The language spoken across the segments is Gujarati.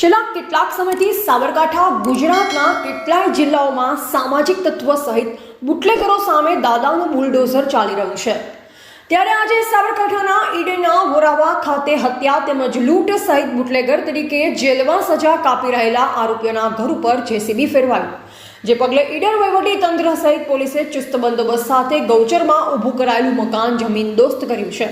છેલ્લા કેટલાક સમયથી સાબરકાંઠા, ગુજરાતના કેટલાય જિલ્લાઓમાં સામાજિક તત્વ સહિત બુટલેગરો સામે દાદાનું બુલડોઝર ચાલી રહ્યું છે. ત્યારે આજે સાબરકાંઠાના ઈડેના વોરાવા ખાતે હત્યા તેમજ લૂંટ સહિત બુટલેગર તરીકે જેલમાં સજા કાપી રહેલા આરોપીઓના ઘર ઉપર જેસીબી ફેરવાયું. જે પગલે ઈડર વહીવટી તંત્ર સહિત પોલીસે ચુસ્ત બંદોબસ્ત સાથે ગૌચરમાં ઊભું કરાયેલું મકાન જમીન દોસ્ત કર્યું છે.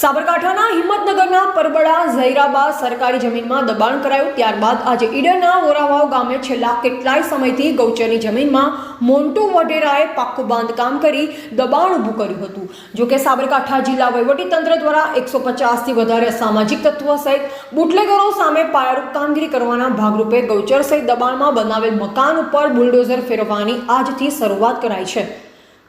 સાબરકાંઠાના હિંમતનગરના પરબડા ઝૈરાબા સરકારી જમીનમાં દબાણ કરાયું. ત્યારબાદ આજે ઈડરના વોરાવાવ ગામે છેલ્લા કેટલાય સમયથી ગૌચરની જમીનમાં મોન્ટુ વઢેરાએ પાક્કું બાંધકામ કરી દબાણ ઊભું કર્યું હતું. જોકે સાબરકાંઠા જિલ્લા વહીવટીતંત્ર દ્વારા એકસો પચાસથી વધારે સામાજિક તત્વો સહિત બુટલેગરો સામે પાયારૂપ કામગીરી કરવાના ભાગરૂપે ગૌચર સહિત દબાણમાં બનાવેલ મકાન ઉપર બુલડોઝર ફેરવવાની આજથી શરૂઆત કરાઈ છે.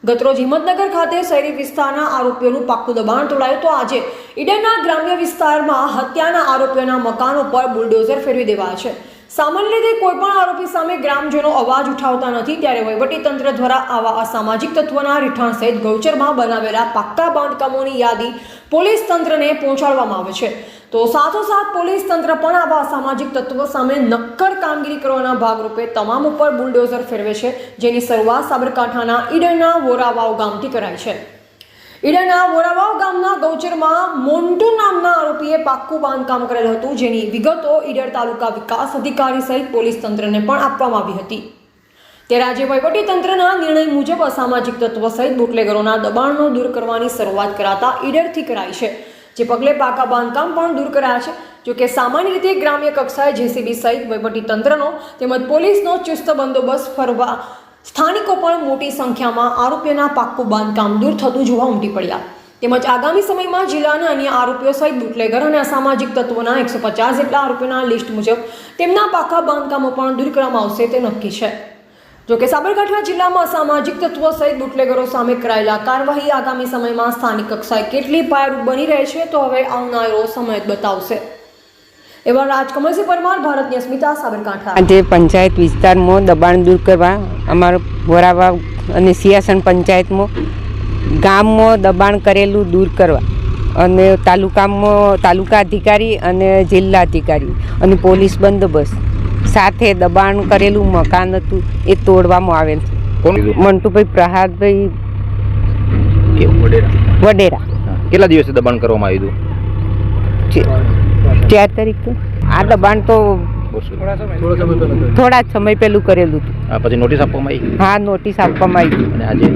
ગતરોજ હિંમતનગર ખાતે શહેરી વિસ્તારના આરોપીઓનું પાકું દબાણ તોડાયું તો આજે ઈડરના ગ્રામ્ય વિસ્તારમાં હત્યાના આરોપીઓના મકાનો પર બુલડોઝર ફેરવી દેવાયા છે. સામાન્ય રીતે કોઈપણ આરોપી સામે ગ્રામજનો અવાજ ઉઠાવતા નથી, ત્યારે વહીવટીતંત્ર દ્વારા આવા અસામાજિક તત્વોના રિઠાણ સહિત ગૌચરમાં બનાવેલા પાક્કા બાંધકામોની યાદી પોલીસ તંત્રને પહોંચાડવામાં આવે છે. તો સાથોસાથ પોલીસ તંત્ર પણ આવા અસામાજિક તત્વો સામે નક્કર કામગીરી કરવાના ભાગરૂપે તમામ ઉપર બુલડોઝર ફેરવે છે, જેની શરૂઆત સાબરકાંઠાના ઈડરના વોરાવાવ ગામથી કરાઈ છે. ઈડરના વોરાવાવ ગામના ગૌચરમાં મોન્ટુ નામના આરોપીએ પાક્કું બાંધકામ કરેલ હતું, જેની વિગતો ઈડર તાલુકા વિકાસ અધિકારી સહિત પોલીસ તંત્રને પણ આપવામાં આવી હતી. ત્યારે આજે વહીવટી તંત્રના નિર્ણય મુજબ અસામાજિક તત્વ સહિત બુટલેગરોના દબાણનો દૂર કરવાની શરૂઆત કરાતા ઈડરથી કરાઈ છે. જે પગલે પાકા બાંધકામ પણ દૂર કરાયા છે. જોકે સામાન્ય રીતે ગ્રામ્ય કક્ષાએ જેસીબી સહિત વહીવટી તંત્રનો તેમજ પોલીસનો ચુસ્ત બંદોબસ્ત ફરવા સ્થાનિકો પણ મોટી સંખ્યામાં આરોપીઓના પાક્કું બાંધકામ દૂર થતું જોવા ઉમટી પડ્યા. તેમજ આગામી સમયમાં જિલ્લાના અન્ય આરોપીઓ સહિત બુટલેગર અને અસામાજિક તત્વોના એકસો પચાસ જેટલા આરોપીઓના લિસ્ટ મુજબ તેમના પાકા બાંધકામો પણ દૂર કરવામાં આવશે તે નક્કી છે. જોકે સાબરકાંઠા જિલ્લામાં અસામાજિક તત્વો સહિત બુટલેગરો સામે કરાયેલા કાર્યવાહી આગામી સમયમાં સ્થાનિક કક્ષાએ કેટલી પાયરૂપ બની રહે છે તો હવે આવનારો સમય બતાવશે. એવા રાજકમલસિંહ પરમાર, ભારતની અસ્મિતા, સાબરકાંઠા. આજે પંચાયત વિસ્તારમાં દબાણ દૂર કરવા, અમારો વરાવા અને સિયાસણ પંચાયતમાં ગામમાં દબાણ કરેલું દૂર કરવા અને તાલુકામાં તાલુકા અધિકારી અને જિલ્લા અધિકારી અને પોલીસ બંદોબસ્ત. સાથે દબાણ કરેલું મકાન હતું એ તોડવામાં આવેલ મંટુભાઈ પ્રહાદભાઈ વડેરા. વડેરા. કેટલા દિવસે દબાણ કરવામાં આવ્યું હતું? ચાર તારીખ આ દબાણ તો થોડા જ સમય પહેલું કરેલું હતું. પછી નોટિસ આપવામાં આવી? હા નોટિસ આપવામાં આવી. અને આજે?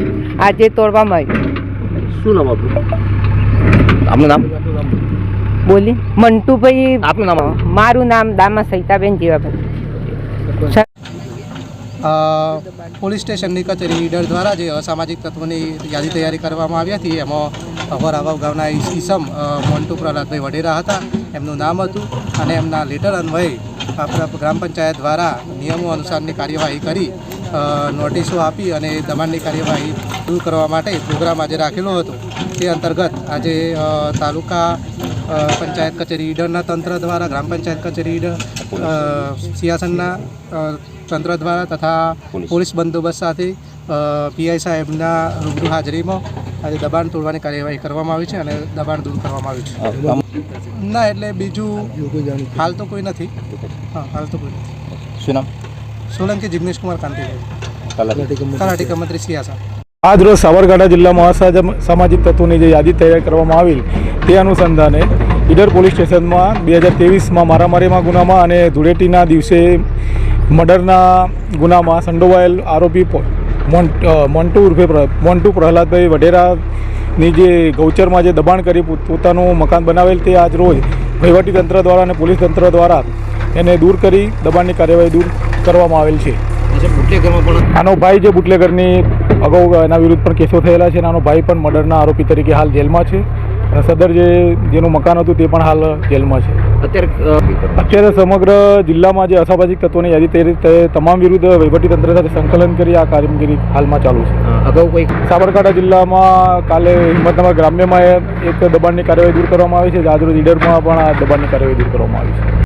આજે તોડવામાં આવી. શું નામ આપણું આપનું નામ? બોલી મંટુભાઈ આપનું નામ મારું નામ દામા સૈતાબેન જેવાભાઈ. પોલીસ સ્ટેશનની કચેરી ઈડર દ્વારા જે અસામાજિક તત્વોની યાદી તૈયારી કરવામાં આવી હતી, એમાં વરાવાવ ગામના ઈસ- ઈસમ મોન્ટુ પ્રહલાદભાઈ વડેરા હતા. એમનું નામ હતું અને એમના લેટર અન્વયે આપણા ગ્રામ પંચાયત દ્વારા નિયમો અનુસારની કાર્યવાહી કરી નોટિસો આપી અને દબાણની કાર્યવાહી દૂર કરવા માટે પ્રોગ્રામ આજે રાખેલો હતો. તે અંતર્ગત આજે તાલુકા પંચાયત કચેરી ઈડરના તંત્ર દ્વારા ગ્રામ પંચાયત કચેરી ઈડર સિયાસનના તંત્ર દ્વારા તથા પોલીસ. બંદોબસ્ત સાથે પીઆઈ સાહેબના રૂબરૂ હાજરીમાં આજે દબાણ તોડવાની કાર્યવાહી કરવામાં આવી છે અને દબાણ દૂર કરવામાં આવ્યું છે. ના એટલે બીજું હાલ તો કોઈ નથી. હા હાલ તો કોઈ નથી. શું નામ? સોલંકી જિગ્નેશ કુમાર કાંતિભાઈ. કલાક તલાટી મંત્રી સિયાસા આજ રોજ સાબરકાંઠા જિલ્લામાં અસામાજિક સામાજિક તત્વોની જે યાદી તૈયાર કરવામાં આવી તે અનુસંધાને ઈડર પોલીસ સ્ટેશનમાં બે હજાર ત્રેવીસમાં મારામારીમાં ગુનામાં અને ધૂળેટીના દિવસે મર્ડરના ગુનામાં સંડોવાયેલ આરોપી મોન્ટુ ઉર્ફે મોન્ટુ પ્રહલાદભાઈ વઢેરાની જે ગૌચરમાં જે દબાણ કરી પોતાનું મકાન બનાવેલ તે આજ રોજ વહીવટીતંત્ર દ્વારા અને પોલીસ તંત્ર દ્વારા એને દૂર કરી દબાણની કાર્યવાહી દૂર કરવામાં આવેલ છે. આનો ભાઈ જે બુટલેગરની અગાઉ એના વિરુદ્ધ પણ કેસો થયેલા છે અને આનો ભાઈ પણ મર્ડરના આરોપી તરીકે હાલ જેલમાં છે. અને સદર જે જેનું મકાન હતું તે પણ હાલ જેલમાં છે. અત્યારે અત્યારે સમગ્ર જિલ્લામાં જે અસામાજિક તત્વોની યાદી તે તમામ વિરુદ્ધ વહીવટીતંત્ર સાથે સંકલન કરી આ કામગીરી હાલમાં ચાલુ છે. અગાઉ કોઈ સાબરકાંઠા જિલ્લામાં કાલે હિંમતનગર ગ્રામ્યમાં એક દબાણની કાર્યવાહી દૂર કરવામાં આવી છે. આજરોજ ઈડરમાં પણ આ દબાણની કાર્યવાહી દૂર કરવામાં આવી છે.